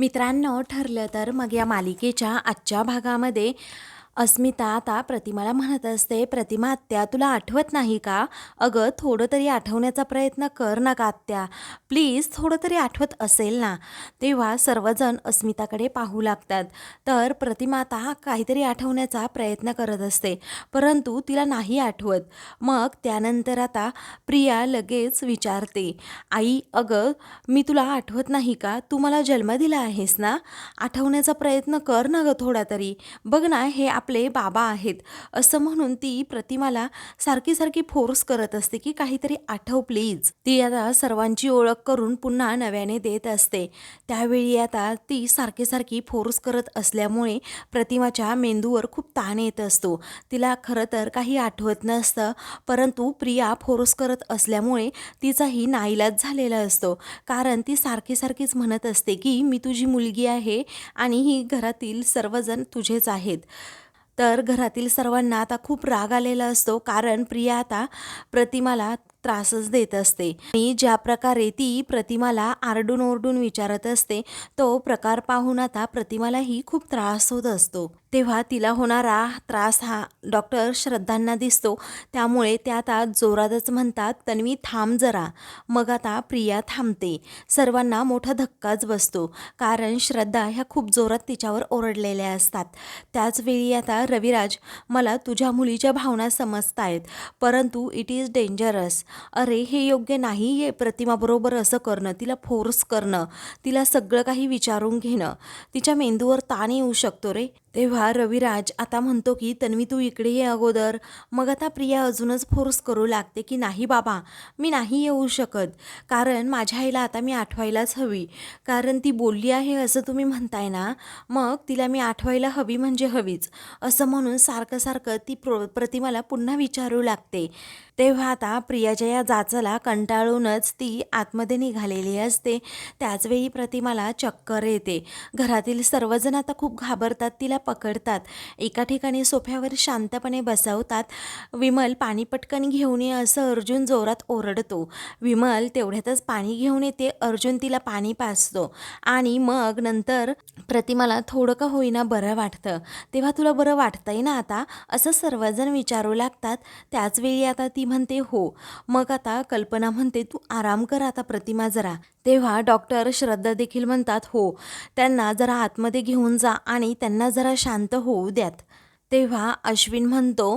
मित्रांनो ठरलं तर मग या मालिकेच्या आजच्या भागामध्ये अस्मिता आता प्रतिमाला म्हणत असते प्रतिमा आत्या तुला आठवत नाही का? अगं थोडं तरी आठवण्याचा प्रयत्न कर ना का आत्या प्लीज थोडं तरी आठवत असेल ना? तेव्हा सर्वजण अस्मिताकडे पाहू लागतात. तर प्रतिमा आता काहीतरी आठवण्याचा प्रयत्न करत असते परंतु तिला नाही आठवत. मग त्यानंतर आता प्रिया लगेच विचारते आई अगं मी तुला आठवत नाही का? तू मला जन्म दिला आहेस ना? आठवण्याचा प्रयत्न कर ना गं थोडा तरी. बघ ना हे आप आपले बाबा आहेत असं म्हणून ती प्रतिमाला सारखी सारखी फोर्स करत असते की काहीतरी आठव प्लीज. ती आता सर्वांची ओळख करून पुन्हा नव्याने देत असते. त्यावेळी आता ती सारखी सारखी फोर्स करत असल्यामुळे प्रतिमाच्या मेंदूवर खूप ताण येत असतो. तिला खरं तर काही आठवत नसतं परंतु प्रिया फोर्स करत असल्यामुळे तिचाही नाईलाज झालेला असतो. कारण ती सारखी सारखीच म्हणत असते की मी तुझी मुलगी आहे आणि ही घरातील सर्वजण तुझेच आहेत. तर घरातील सर्वांना आता खूप राग आलेला असतो. कारण प्रिया आता प्रतिमाला त्रासच देत असते. आणि ज्या प्रकारे ती प्रतिमाला आरडून ओरडून विचारत असते तो प्रकार पाहून आता प्रतिमालाही खूप त्रास होत असतो. तेव्हा तिला होणारा त्रास हा डॉक्टर श्रद्धांना दिसतो. त्यामुळे त्या आता जोरातच म्हणतात तन्वी थांब जरा. मग आता प्रिया थांबते. सर्वांना मोठा धक्काच बसतो कारण श्रद्धा ह्या खूप जोरात तिच्यावर ओरडलेल्या असतात. त्याचवेळी आता रविराज मला तुझ्या मुलीच्या भावना समजतायत परंतु इट इज डेंजरस. अरे हे योग्य नाही आहे. प्रतिमाबरोबर असं करणं तिला फोर्स करणं तिला सगळं काही विचारून घेणं तिच्या मेंदूवर ताण येऊ शकतो रे. तेव्हा रविराज आता म्हणतो की तन्वी तू इकडे ये अगोदर. मग आता प्रिया अजूनच फोर्स करू लागते की नाही बाबा मी नाही येऊ शकत. कारण माझ्या आईला आता मी आठवायलाच हवी. कारण ती बोलली आहे असं तुम्ही म्हणताय ना मग तिला मी आठवायला हवी म्हणजे हवीच. असं म्हणून सारखं सारखं ती प्र प्रतिमाला पुन्हा विचारू लागते. तेव्हा आता प्रियाच्या या जाचाला कंटाळूनच ती आतमध्ये निघालेली असते. त्याचवेळी प्रतिमाला चक्कर येते. घरातील सर्वजण आता खूप घाबरतात. तिला पकडतात. एका ठिकाणी सोफ्यावर शांतपणे बसवतात. विमल पाणी पटकन घेऊन ये असं अर्जुन जोरात ओरडतो. विमल तेवढ्यातच पाणी घेऊन येते. अर्जुन तिला पाणी पाजतो आणि मग नंतर प्रतिमाला थोडं का होईना बरं वाटतं. तेव्हा तुला बरं वाटतंय ना आता? असं सर्वजण विचारू लागतात. त्याचवेळी आता ती म्हणते हो. मग आता कल्पना म्हणते तू आराम कर आता प्रतिमा जरा. तेव्हा डॉक्टर श्रद्धा देखील म्हणतात हो त्यांना जरा आतमध्ये घेऊन जा आणि त्यांना जरा शांत होऊ द्यात. तेव्हा अश्विन म्हणतो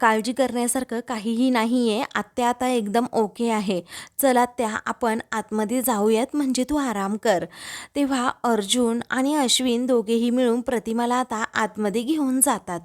काळजी करण्यासारखं काहीही नाही आहे आत्या आता एकदम ओके आहे. चला त्या आपण आतमध्ये जाऊयात म्हणजे तू आराम कर. तेव्हा अर्जुन आणि अश्विन दोघेही मिळून प्रतिमाला आता आतमध्ये घेऊन जातात.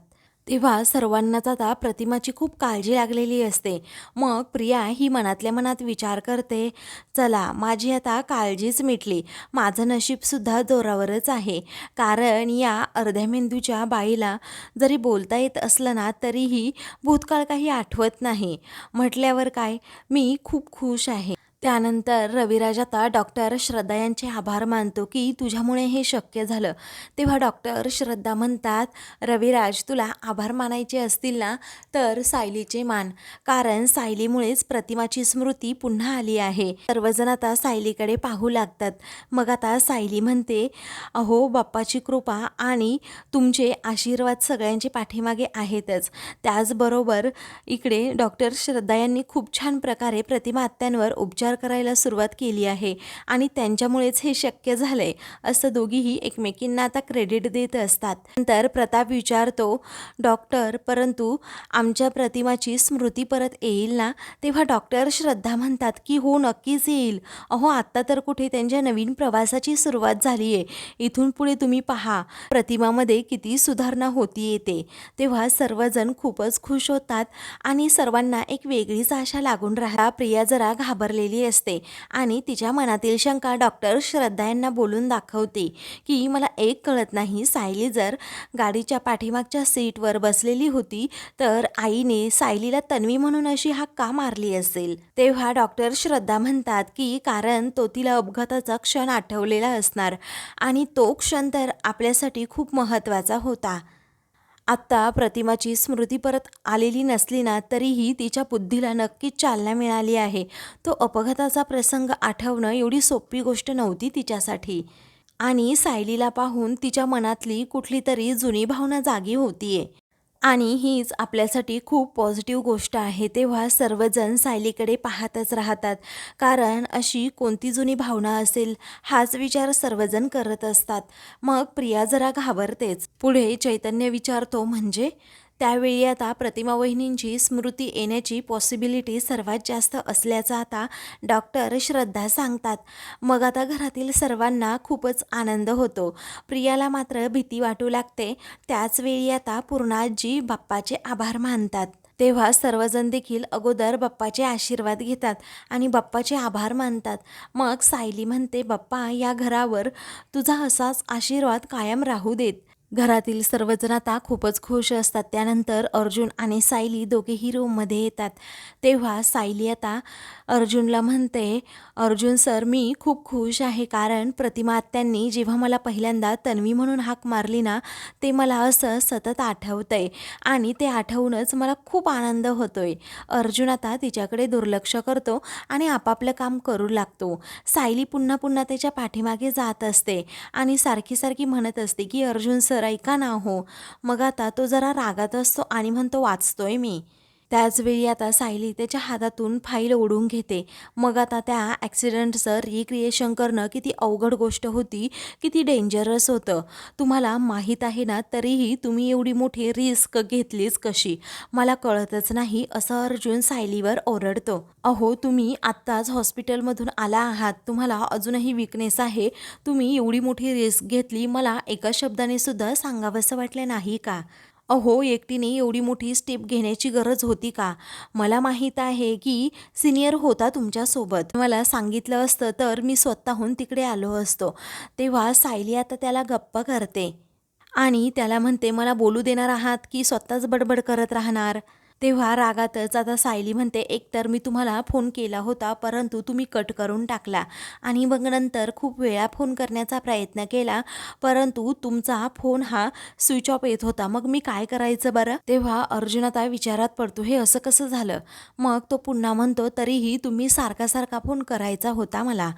तेव्हा सर्वांनाच आता प्रतिमाची खूप काळजी लागलेली असते. मग प्रिया ही मनातल्या मनात विचार करते चला माझी आता काळजीच मिटली. माझं नशीबसुद्धा जोरावरच आहे. कारण या अर्ध्या मेंदूच्या बाईला जरी बोलता येत असलं ना तरीही भूतकाळ काही आठवत नाही. म्हटल्यावर काय? मी खूप खुश आहे. त्यानंतर रविराज आता डॉक्टर श्रद्धा यांचे आभार मानतो की तुझ्यामुळे हे शक्य झालं. तेव्हा डॉक्टर श्रद्धा म्हणतात रविराज तुला आभार मानायचे असतील ना तर सायलीचे मान. कारण सायलीमुळेच प्रतिमाची स्मृती पुन्हा आली आहे. सर्वजण आता सायलीकडे पाहू लागतात. मग आता सायली म्हणते अहो बाप्पाची कृपा आणि तुमचे आशीर्वाद सगळ्यांचे पाठीमागे आहेतच. त्याचबरोबर इकडे डॉक्टर श्रद्धा यांनी खूप छान प्रकारे प्रतिमा आत्यांवर उपचार करायला सुरुवात केली आहे आणि त्यांच्यामुळेच हे शक्य झालंय असं दोघीही एकमेकींना आता क्रेडिट देत असतात. नंतर प्रताप विचारतो डॉक्टर परंतु आमच्या प्रतिमाची स्मृती परत येईल ना? तेव्हा डॉक्टर श्रद्धा म्हणतात की हो नक्कीच येईल. अहो आत्ता तर कुठे त्यांच्या नवीन प्रवासाची सुरुवात झाली आहे इथून पुढे तुम्ही पहा प्रतिमामध्ये किती सुधारणा होती येते. तेव्हा सर्वजण खूपच खुश होतात आणि सर्वांना एक वेगळीच आशा लागून राहा प्रिया जरा घाबरलेली असते. आणि तिच्या मनातील शंका डॉक्टर श्रद्धा यांना बोलून दाखवते की मला एक कळत नाही सायली जर गाडीच्या पाठीमागच्या सीटवर बसलेली होती तर आईने सायलीला तन्वी म्हणून अशी हाक का मारली असेल? तेव्हा डॉक्टर श्रद्धा म्हणतात की कारण तो तिला अपघाताचा क्षण आठवलेला असणार आणि तो क्षण तर आपल्यासाठी खूप महत्त्वाचा होता. आत्ता प्रतिमाची स्मृती परत आलेली नसली ना तरीही तिच्या बुद्धीला नक्कीच चालना मिळाली आहे. तो अपघाताचा प्रसंग आठवणं एवढी सोपी गोष्ट नव्हती तिच्यासाठी. आणि सायलीला पाहून तिच्या मनातली कुठली तरी जुनी भावना जागी होतीये. आणि हीच आपल्यासाठी खूप पॉझिटिव्ह गोष्ट आहे. तेव्हा सर्वजण सायलीकडे पाहतच राहतात. कारण अशी कोणती जुनी भावना असेल हाच विचार सर्वजण करत असतात. मग प्रिया जरा घाबरतेच. पुढे चैतन्य विचारतो म्हणजे? त्यावेळी आता प्रतिमा वहिनींची स्मृती येण्याची पॉसिबिलिटी सर्वात जास्त असल्याचं आता डॉक्टर श्रद्धा सांगतात. मग आता घरातील सर्वांना खूपच आनंद होतो. प्रियाला मात्र भीती वाटू लागते. त्याचवेळी आता पूर्णाजी बाप्पाचे आभार मानतात. तेव्हा सर्वजण देखील अगोदर बाप्पाचे आशीर्वाद घेतात आणि बाप्पाचे आभार मानतात. मग सायली म्हणते बाप्पा या घरावर तुझा असाच आशीर्वाद कायम राहू देत. घरातील सर्वजण आता खूपच खुश असतात. त्यानंतर अर्जुन आणि सायली दोघेही रूममध्ये येतात. तेव्हा सायली आता अर्जुनला म्हणते अर्जुन सर मी खूप खुश आहे कारण प्रतिमा आत्यांनी जेव्हा मला पहिल्यांदा तन्वी म्हणून हाक मारली ना ते मला असं सतत आठवतंय आणि ते आठवूनच मला खूप आनंद होतोय. अर्जुन आता तिच्याकडे दुर्लक्ष करतो आणि आपापलं काम करू लागतो. सायली पुन्हा पुन्हा त्याच्या पाठीमागे जात असते आणि सारखी सारखी म्हणत असते की अर्जुन सर ऐका ना हो मग आता तो जरा रागात असतो आणि म्हणतो वाचतोय मी. त्याचवेळी आता सायली त्याच्या हातातून फाईल ओढून घेते. मग आता त्या ॲक्सिडेंटचं रिक्रिएशन करणं किती अवघड गोष्ट होती किती डेंजरस होतं. तुम्हाला माहीत आहे ना तरीही तुम्ही एवढी मोठी रिस्क घेतलीच कशी? मला कळतच नाही असं अर्जुन सायलीवर ओरडतो. अहो तुम्ही आत्ताच हॉस्पिटलमधून आला आहात. तुम्हाला अजूनही विकनेस आहे. तुम्ही एवढी मोठी रिस्क घेतली मला एका शब्दाने सुद्धा सांगावंसं वाटलं नाही का? अहो एकटीने एवढी मोठी स्टेप घेण्याची गरज होती का? मला माहीत आहे की सिनियर होता तुमच्यासोबत. मला सांगितलं असतं तर मी स्वतःहून तिकडे आलो असतो. तेव्हा सायली आता त्याला गप्प करते. आणि त्याला म्हणते मला बोलू देणार आहात की स्वतःच बडबड करत राहणार? तेव्हा रागातच आता सायली म्हणते एकतर मी तुम्हाला फोन केला होता परंतु तुम्ही कट करून टाकला आणि मग नंतर खूप वेळा फोन करण्याचा प्रयत्न केला परंतु तुमचा फोन हा स्विच ऑफ येत होता. मग मी काय करायचं बरं? तेव्हा अर्जुन आता विचारात पडतो हे असं कसं झालं? मग तो पुन्हा म्हणतो तरीही तुम्ही सारखा सारखा फोन करायचा होता मला.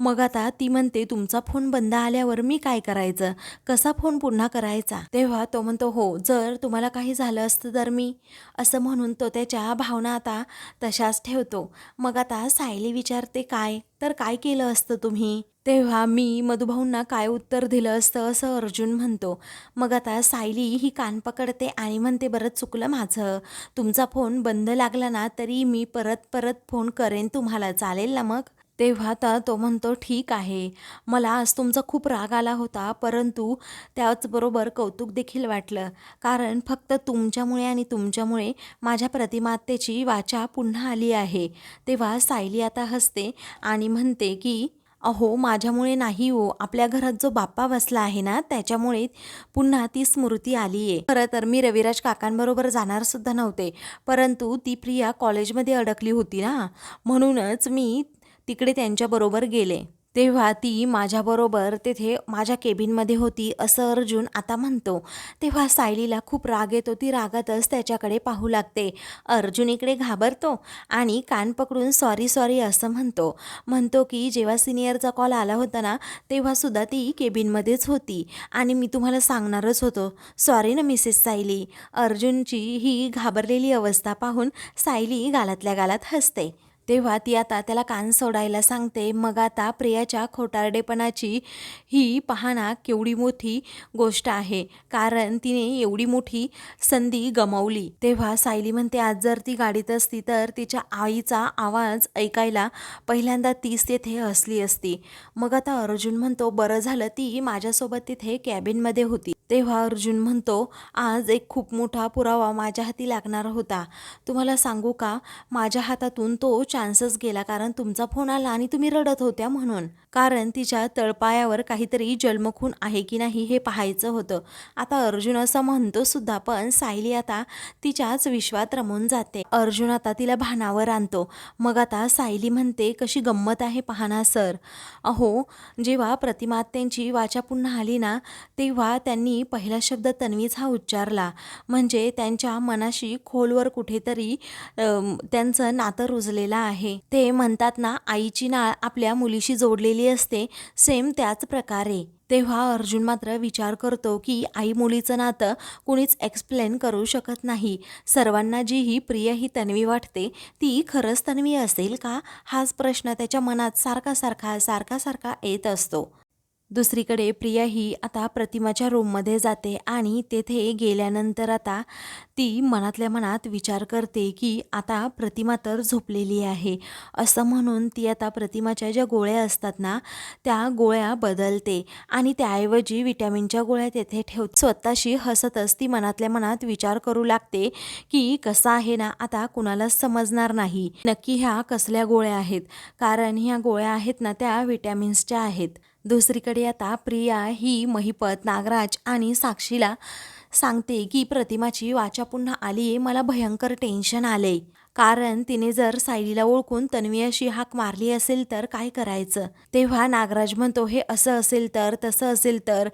मग आता ती म्हणते तुमचा फोन बंद आल्यावर मी काय करायचं? कसा फोन पुन्हा करायचा? तेव्हा तो म्हणतो हो जर तुम्हाला काही झालं असतं तर मी. असं म्हणून तो त्याच्या भावना आता तशाच ठेवतो. मग आता सायली विचारते काय? तर काय केलं असतं तुम्ही? तेव्हा मी मधुभाऊंना काय उत्तर दिलं असतं असं अर्जुन म्हणतो. मग आता सायली ही कान पकडते आणि म्हणते बरं चुकलं माझं. तुमचा फोन बंद लागला ना तरी मी परत परत फोन करेन तुम्हाला. चालेल ना मग? तेव्हा तर तो म्हणतो ठीक आहे. मला आज तुमचा खूप राग आला होता परंतु त्याचबरोबर कौतुक देखील वाटलं. कारण फक्त तुमच्यामुळे आणि तुमच्यामुळे माझ्या प्रतिमातेची वाचा पुन्हा आली आहे. तेव्हा सायली आता हसते आणि म्हणते की अहो माझ्यामुळे नाही हो. आपल्या घरात जो बाप्पा बसला आहे ना त्याच्यामुळे पुन्हा ती स्मृती आली आहे खरं तर मी रविराज काकांबरोबर जाणार सुद्धा नव्हते. परंतु ती प्रिया कॉलेजमध्ये अडकली होती ना. म्हणूनच मी तिकडे त्यांच्याबरोबर गेले. तेव्हा ती माझ्याबरोबर तेथे माझ्या केबिनमध्ये होती असं अर्जुन आता म्हणतो. तेव्हा सायलीला खूप राग येतो. ती रागातच त्याच्याकडे पाहू लागते. अर्जुन इकडे घाबरतो आणि कान पकडून सॉरी सॉरी असं म्हणतो. म्हणतो की जेव्हा सिनियरचा कॉल आला होता ना तेव्हासुद्धा ती केबिनमध्येच होती. आणि मी तुम्हाला सांगणारच होतो. सॉरी ना मिसेस सायली. अर्जुनची ही घाबरलेली अवस्था पाहून सायली गालातल्या गालात हसते. तेव्हा ती आता त्याला कान सोडायला सांगते मग आता प्रियाच्या खोटारडेपणाची ही पाहणा केवढी मोठी गोष्ट आहे. कारण तिने एवढी मोठी संधी गमावली. तेव्हा सायली म्हणते आज जर ती गाडीत असती तर तिच्या आईचा आवाज ऐकायला पहिल्यांदा तीच तेथे असली असती. मग आता अर्जुन म्हणतो बरं झालं ती माझ्यासोबत तिथे कॅबिनमध्ये होती. तेव्हा अर्जुन म्हणतो आज एक खूप मोठा पुरावा माझ्या हाती लागणार होता. तुम्हाला सांगू का? माझ्या हातातून तो चान्सच गेला कारण तुमचा फोन आला आणि तुम्ही रडत होत्या म्हणून. कारण तिच्या तळपायावर काहीतरी जन्मखून आहे की नाही हे पाहायचं होतं. आता अर्जुन असं म्हणतो सुद्धा पण सायली आता तिच्याच विश्वात रमून जाते. अर्जुन आता तिला भानावर आणतो. मग आता सायली म्हणते कशी गंमत आहे पाहना सर. अहो जेव्हा प्रतिमात्यांची वाचा पुन्हा आली ना तेव्हा त्यांनी पहिला शब्द तन्वीच हा उच्चारला. म्हणजे त्यांच्या मनाशी खोलवर कुठेतरी त्यांचं नातं रुजलेलं आहे. ते म्हणतात ना आईची नाळ आपल्या मुलीशी जोडलेली असते सेम त्याच प्रकारे. तेव्हा अर्जुन मात्र विचार करतो की आई मुलीचं नातं कुणीच एक्सप्लेन करू शकत नाही. सर्वांना जी ही प्रिय ही तन्वी वाटते ती खरंच तन्वी असेल का? हाच प्रश्न त्याच्या मनात सारखा सारखा सारखा सारखा येत असतो. दुसरीकडे प्रिया ही आता प्रतिमाच्या रूममध्ये जाते आणि तेथे गेल्यानंतर आता ती मनातल्या मनात विचार करते की आता प्रतिमा तर झोपलेली आहे. असं म्हणून ती आता प्रतिमाच्या ज्या गोळ्या असतात ना त्या गोळ्या बदलते आणि त्याऐवजी विटॅमिनच्या गोळ्या तेथे ठेव स्वतःशी हसतच ती मनातल्या मनात विचार करू लागते की कसं आहे ना आता कुणालाच समजणार नाही. नक्की ह्या कसल्या गोळ्या आहेत? कारण ह्या गोळ्या आहेत ना त्या विटॅमिन्सच्या आहेत. दुसरीकडे आता प्रिया ही महिपत नागराज आणि साक्षीला सांगते की प्रतिमाची वाचा पुन्हा आली आहे मला भयंकर टेन्शन आले कारण तिने जर सायलीला ओळखून तन्वी अशी हाक मारली असेल तर काय करायचं? तेव्हा नागराज म्हणतो हे असं असेल तर तसं असेल तर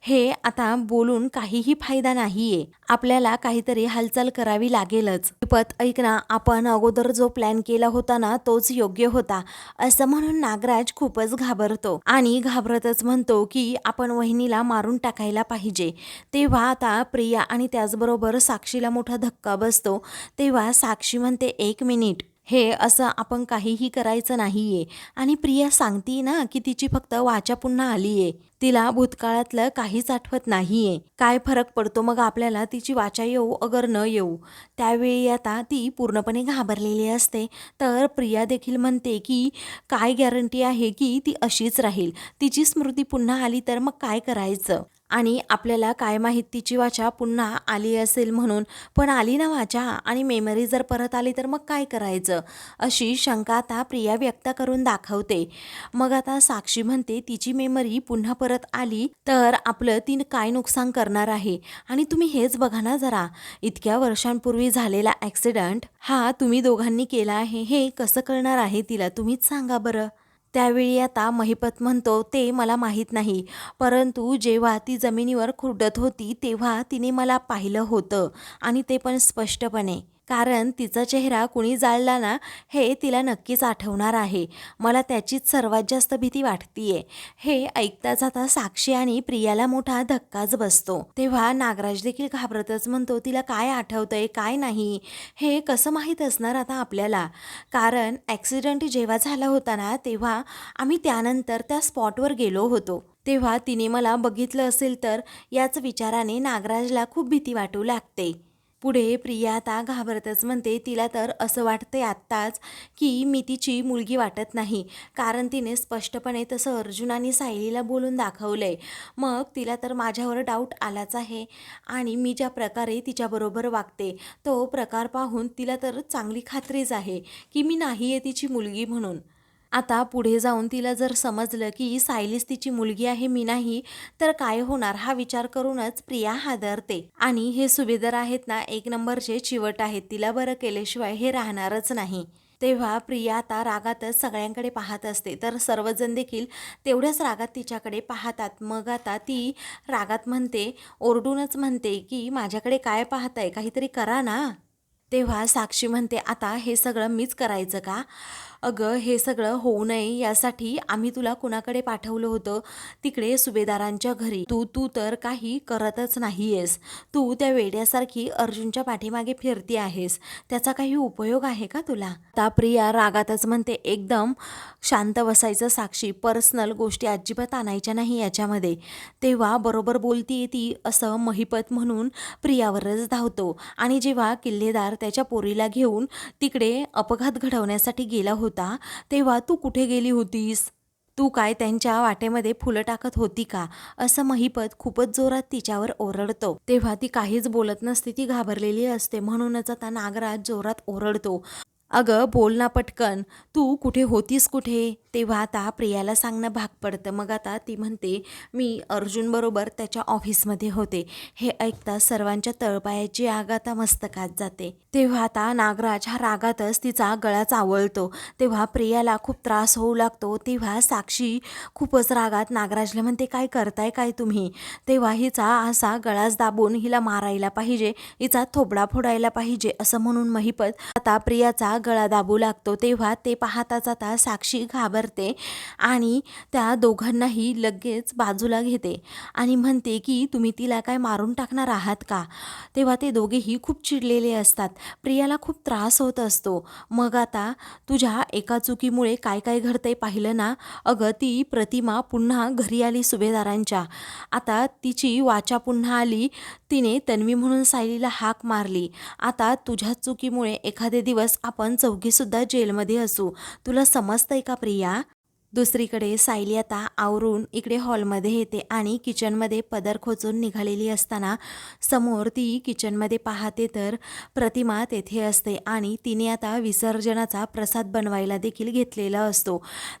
हे आता बोलून काहीही फायदा नाहीये. आपल्याला काहीतरी हालचाल करावी लागेलच. पत ऐक ना आपण अगोदर जो प्लॅन केला होता ना तोच योग्य होता. असं म्हणून नागराज खूपच घाबरतो आणि घाबरतच म्हणतो की आपण वहिनीला मारून टाकायला पाहिजे. तेव्हा आता प्रिया आणि त्याचबरोबर साक्षीला मोठा धक्का बसतो. तेव्हा साक्षी म्हणते एक मिनिट. हे असं आपण काहीही करायचं नाहीये. आणि प्रिया सांगती ना की तिची फक्त वाचा पुन्हा आलीये. तिला भूतकाळातलं काहीच आठवत नाहीये. काय फरक पडतो मग आपल्याला तिची वाचा येऊ अगर न येऊ? त्यावेळी आता ती पूर्णपणे घाबरलेली असते. तर प्रिया देखील म्हणते की काय गॅरंटी आहे की ती अशीच राहील? तिची स्मृती पुन्हा आली तर मग काय करायचं? आणि आपल्याला काय माहीत तिची वाचा पुन्हा आली असेल म्हणून. पण आली ना वाचा आणि मेमरी जर परत आली तर मग काय करायचं? अशी शंका आता प्रिया व्यक्त करून दाखवते. मग आता साक्षी म्हणते तिची मेमरी पुन्हा परत आली तर आपलं तीन काय नुकसान करणार आहे? आणि तुम्ही हेच बघा ना जरा. इतक्या वर्षांपूर्वी झालेला ॲक्सिडंट हा तुम्ही दोघांनी केला आहे. हे कसं कळणार आहे तिला? तुम्हीच सांगा बरं. त्यावेळी आता महिपत म्हणतो ते मला माहीत नाही. परंतु जेव्हा ती जमिनीवर खुरडत होती तेव्हा तिने मला पाहिलं होतं आणि ते पण स्पष्टपणे. कारण तिचा चेहरा कुणी जाळला ना हे तिला नक्कीच आठवणार आहे. मला त्याचीच सर्वात जास्त भीती वाटतीये. हे ऐकताच आता साक्षी आणि प्रियाला मोठा धक्काच बसतो. तेव्हा नागराज देखील घाबरतच म्हणतो तिला काय आठवतंय काय नाही? हे कसं माहीत असणार आता आपल्याला? कारण ॲक्सिडेंट जेव्हा झाला होता ना तेव्हा आम्ही त्यानंतर त्या स्पॉटवर गेलो होतो. तेव्हा तिने मला बघितलं असेल तर याच विचाराने नागराजला खूप भीती वाटू लागते. पुढे प्रिया आता घाबरतच म्हणते तिला तर असं वाटतंय आत्ताच की मी तिची मुलगी वाटत नाही. कारण तिने स्पष्टपणे तसं अर्जुन आणि सायलीला बोलून दाखवलंय. मग तिला तर माझ्यावर डाऊट आलाच आहे आणि मी ज्या प्रकारे तिच्याबरोबर वागते तो प्रकार पाहून तिला तर चांगली खात्रीच आहे की मी नाही आहे तिची मुलगी म्हणून. आता पुढे जाऊन तिला जर समजलं की सायलीस तिची मुलगी आहे मी नाही तर काय होणार हा विचार करूनच प्रिया हादरते. आणि हे सुभेदार आहेत ना एक नंबरचे चिवट आहेत. तिला बरं केल्याशिवाय हे राहणारच नाही. तेव्हा प्रिया आता रागातच सगळ्यांकडे पाहत असते. तर सर्वजण देखील तेवढ्याच रागात तिच्याकडे पाहतात. मग आता ती रागात म्हणते ओरडूनच म्हणते की माझ्याकडे काय पाहताय? काहीतरी करा ना. तेव्हा साक्षी म्हणते आता हे सगळं मीच करायचं का? अगं हे सगळं होऊ नये यासाठी आम्ही तुला कुणाकडे पाठवलं होतं? तिकडे सुभेदारांच्या घरी. तू तू तर काही करतच नाहीयेस. तू त्या वेड्यासारखी अर्जुनच्या पाठीमागे फिरती आहेस. त्याचा काही उपयोग आहे का तुला? आता प्रिया रागातच म्हणते एकदम शांत बसायचं साक्षी. पर्सनल गोष्टी अजिबात आणायच्या नाही याच्यामध्ये. तेव्हा बरोबर बोलतीये ती असं महिपत म्हणून प्रियावरच धावतो. आणि जेव्हा किल्लेदार त्याच्या पोरीला घेऊन तिकडे अपघात घडवण्यासाठी गेला होता होता तेव्हा तू कुठे गेली होतीस? तू काय त्यांच्या वाटेमध्ये फुलं टाकत होती का? असं महिपत खूपच जोरात तिच्यावर ओरडतो. तेव्हा ती काहीच बोलत नसते ती घाबरलेली असते. म्हणूनच आता नागराज जोरात ओरडतो. अगं बोल ना पटकन. तू कुठे होतीस कुठे? तेव्हा आता प्रियाला सांगणं भाग पडतं. मग आता ती म्हणते मी अर्जुनबरोबर त्याच्या ऑफिसमध्ये होते. हे ऐकता सर्वांच्या तळपायाची आग आता मस्तकात जाते. तेव्हा आता नागराज हा रागातच तिचा गळा चावळतो. तेव्हा प्रियाला खूप त्रास होऊ लागतो. तेव्हा साक्षी खूपच रागात नागराजला म्हणते काय करताय काय तुम्ही? तेव्हा हिचा असा गळाच दाबून हिला मारायला पाहिजे हिचा थोबडा फोडायला पाहिजे असं म्हणून महिपत आता प्रियाचा गळा दाबू लागतो तेव्हा ते पाहताच आता साक्षी घाबरते आणि त्या दोघांनाही लगेच बाजूला घेते आणि म्हणते की तुम्ही तिला काय मारून टाकणार आहात का? तेव्हा ते दोघेही खूप चिडलेले असतात. प्रियाला खूप त्रास होत असतो. मग आता तुझ्या एका चुकीमुळे काय काय घडतंय पाहिलं ना? अगं ती प्रतिमा पुन्हा घरी आली सुभेदारांच्या. आता तिची वाचा पुन्हा आली तिने तन्वी म्हणून सायलीला हाक मारली. आता तुझ्या चुकीमुळे एखादे दिवस आपण चौघीसुद्धा जेलमध्ये असू. तुला समजतंय का प्रिया? दुसरीकडे सायली आता आवरून इकडे हॉलमध्ये येते आणि किचनमध्ये पदर खोचून निघालेली असताना समोर ती किचनमध्ये पाहते तर प्रतिमा तेथे असते आणि तिने आता विसर्जनाचा प्रसाद बनवायला देखील घेतलेला असतो.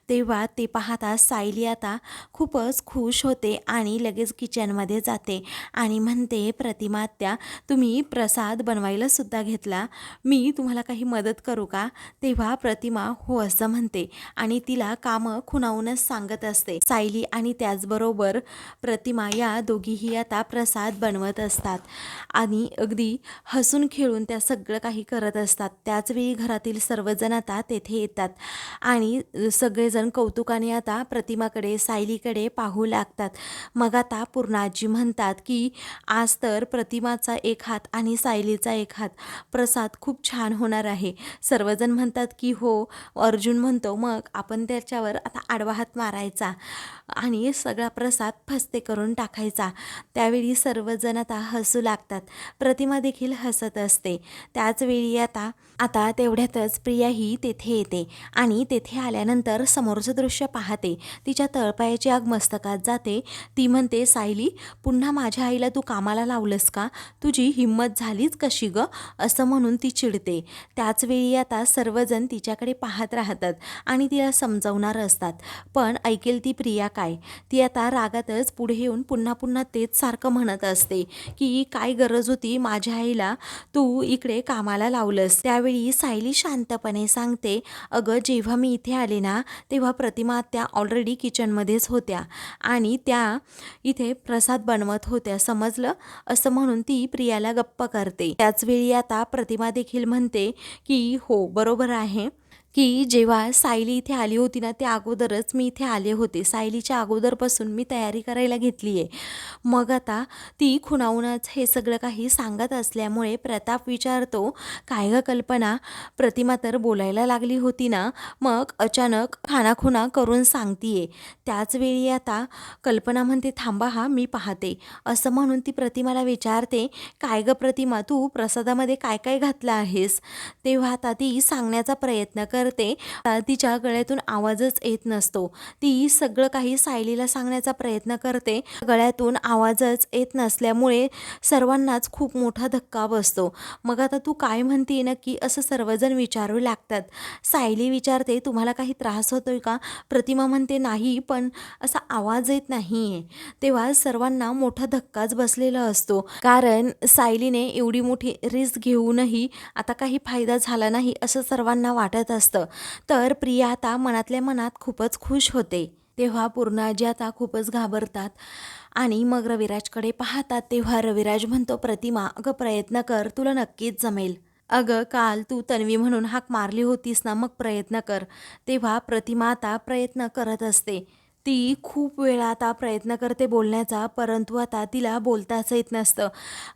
तेव्हा ते पाहता सायली आता खूपच खुश होते आणि लगेच किचनमध्ये जाते आणि म्हणते प्रतिमा त्या तुम्ही प्रसाद बनवायला सुद्धा घेतला. मी तुम्हाला काही मदत करू का? तेव्हा प्रतिमा हो असं म्हणते आणि तिला कामं खुणावूनच सांगत असते. सायली आणि त्याचबरोबर प्रतिमा या दोघीही आता प्रसाद बनवत असतात. आणि अगदी हसून खेळून त्या सगळं काही करत असतात. त्याचवेळी घरातील सर्वजण आता तेथे येतात. आणि सगळेजण कौतुकाने आता प्रतिमाकडे सायलीकडे पाहू लागतात. मग आता पूर्णाजी म्हणतात की आज तर प्रतिमाचा एक हात आणि सायलीचा एक हात. प्रसाद खूप छान होणार आहे. सर्वजण म्हणतात की हो. अर्जुन म्हणतो मग आपण त्याच्यावर आता आडवा हात मारायचा आणि सगळा प्रसाद फस्ते करून टाकायचा. त्यावेळी सर्वजण आता हसू लागतात. प्रतिमा देखील हसत असते. त्याचवेळी आता आता तेवढ्यातच प्रिया ही तेथे येते आणि तेथे आल्यानंतर समोरचं दृश्य पाहते. तिच्या तळपायाची आग मस्तकात जाते. ती म्हणते सायली पुन्हा माझ्या आईला तू कामाला लावलंस का? तुझी हिंमत झालीच कशी ग? असं म्हणून ती चिडते. त्याचवेळी आता सर्वजण तिच्याकडे पाहत राहतात आणि तिला समजवणार असतात पण ऐकेल ती प्रिया काय? ती आता रागातच पुढे येऊन पुन्हा पुन्हा तेच सारखं म्हणत असते की काय गरज होती माझ्या आईला? तू इकडे कामाला लावलंस. त्यावेळी सायली शांतपणे सांगते अगं जेव्हा मी इथे आले ना तेव्हा प्रतिमा त्या ऑलरेडी किचनमध्येच होत्या आणि त्या इथे प्रसाद बनवत होत्या. समजलं? असं म्हणून ती प्रियाला गप्प करते. त्याचवेळी आता प्रतिमा देखील म्हणते की हो बरोबर आहे. की जेव्हा सायली इथे आली होती ना त्या अगोदरच मी इथे आले होते. सायलीच्या अगोदरपासून मी तयारी करायला घेतली आहे. मग आता ती खुणावूनच हे सगळं काही सांगत असल्यामुळे प्रताप विचारतो काय ग कल्पना? प्रतिमा तर बोलायला लागली होती ना मग अचानक खाणाखुणा करून सांगतीये. त्याचवेळी आता कल्पना म्हणते थांबा हा मी पाहते. असं म्हणून ती प्रतिमाला विचारते काय ग प्रतिमा तू प्रसादामध्ये काय काय घातलं आहेस? तेव्हा आता ती सांगण्याचा प्रयत्न कर करते तिच्या गळ्यातून आवाजच येत नसतो. ती सगळं काही सायलीला सांगण्याचा प्रयत्न करते. गळ्यातून आवाजच येत नसल्यामुळे सर्वांनाच खूप मोठा धक्का बसतो. मग आता तू काय म्हणते नक्की? असं सर्वजण विचारू लागतात. सायली विचारते तुम्हाला काही त्रास होतोय का? प्रतिमा म्हणते नाही पण असा आवाज येत नाही आहे तेव्हा सर्वांना मोठा धक्काच बसलेला असतो. कारण सायलीने एवढी मोठी रिस्क घेऊनही आता काही फायदा झाला नाही असं सर्वांना वाटत असतं. तर प्रिया आता मनातल्या मनात खूपच खुश होते. तेव्हा पूर्णाजी आता खूपच घाबरतात आणि मग रविराजकडे पाहतात. तेव्हा रविराज म्हणतो प्रतिमा अगं प्रयत्न कर तुला नक्कीच जमेल. अगं काल तू तन्वी म्हणून हाक मारली होतीस ना मग प्रयत्न कर. तेव्हा प्रतिमा आता प्रयत्न करत असते. ती खूप वेळा आता प्रयत्न करते बोलण्याचा परंतु आता तिला बोलताच येत नसतं.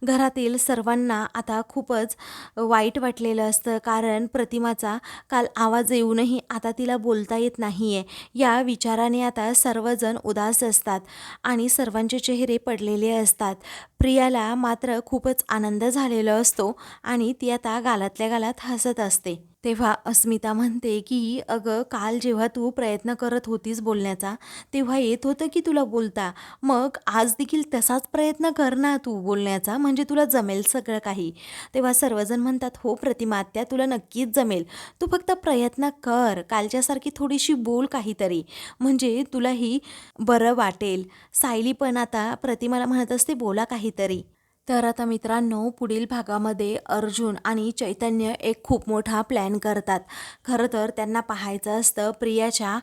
घरातील सर्वांना आता खूपच वाईट वाटलेलं असतं कारण प्रतिमाचा काल आवाज येऊनही आता तिला बोलता येत नाही आहे या विचाराने आता सर्वजण उदास असतात आणि सर्वांचे चेहरे पडलेले असतात. प्रियाला मात्र खूपच आनंद झालेला असतो आणि ती आता गालातल्या गालात हसत असते. तेव्हा अस्मिता म्हणते की अगं काल जेव्हा तू प्रयत्न करत होतीस बोलण्याचा तेव्हा येत होतं की तुला बोलता. मग आज देखील तसाच प्रयत्न कर ना तू बोलण्याचा म्हणजे तुला जमेल सगळं काही. तेव्हा सर्वजण म्हणतात हो प्रतिमा त्या तुला नक्कीच जमेल. तू फक्त प्रयत्न कर. कालच्यासारखी थोडीशी बोल काहीतरी. म्हणजे तुलाही बरं वाटेल. सायली पण आता प्रतिमाला म्हणत असते बोला काहीतरी. तर आता मित्रांनो पुढील भागामध्ये अर्जुन आणि चैतन्य एक खूप मोठा प्लॅन करतात. खरं तर त्यांना पाहायचं असतं प्रियाच्या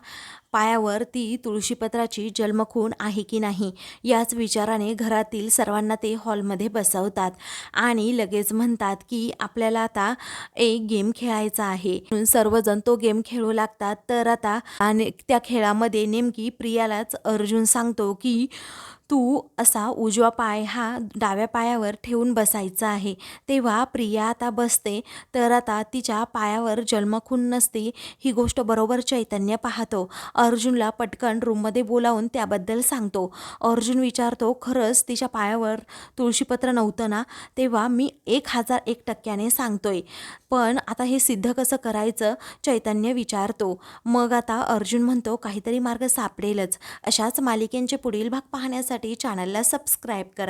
पायावर ती तुळशीपत्राची जन्मखून आहे की नाही याच विचाराने घरातील सर्वांना ते हॉलमध्ये बसवतात आणि लगेच म्हणतात की आपल्याला आता एक गेम खेळायचा आहे. सर्वजण तो गेम खेळू लागतात. तर आता आणि त्या खेळामध्ये नेमकी प्रियालाच अर्जुन सांगतो की तू असा उजवा पाय हा डाव्या पायावर ठेवून बसायचा आहे. तेव्हा प्रिया आता बसते. तर आता तिच्या पायावर जन्मखून नसते ही गोष्ट बरोबर चैतन्य पाहतो. अर्जुनला पटकन रूममध्ये बोलावून त्याबद्दल सांगतो. अर्जुन विचारतो खरंच तिच्या पायावर तुळशीपत्र नव्हतं ना? तेव्हा मी एक हजार एक टक्क्याने सांगतोय. पण आता हे सिद्ध कसं करायचं? चैतन्य विचारतो. मग आता अर्जुन म्हणतो काहीतरी मार्ग सापडेलच. अशाच मालिकेंचे पुढील भाग पाहण्यासाठी चॅनलला सबस्क्राईब करा.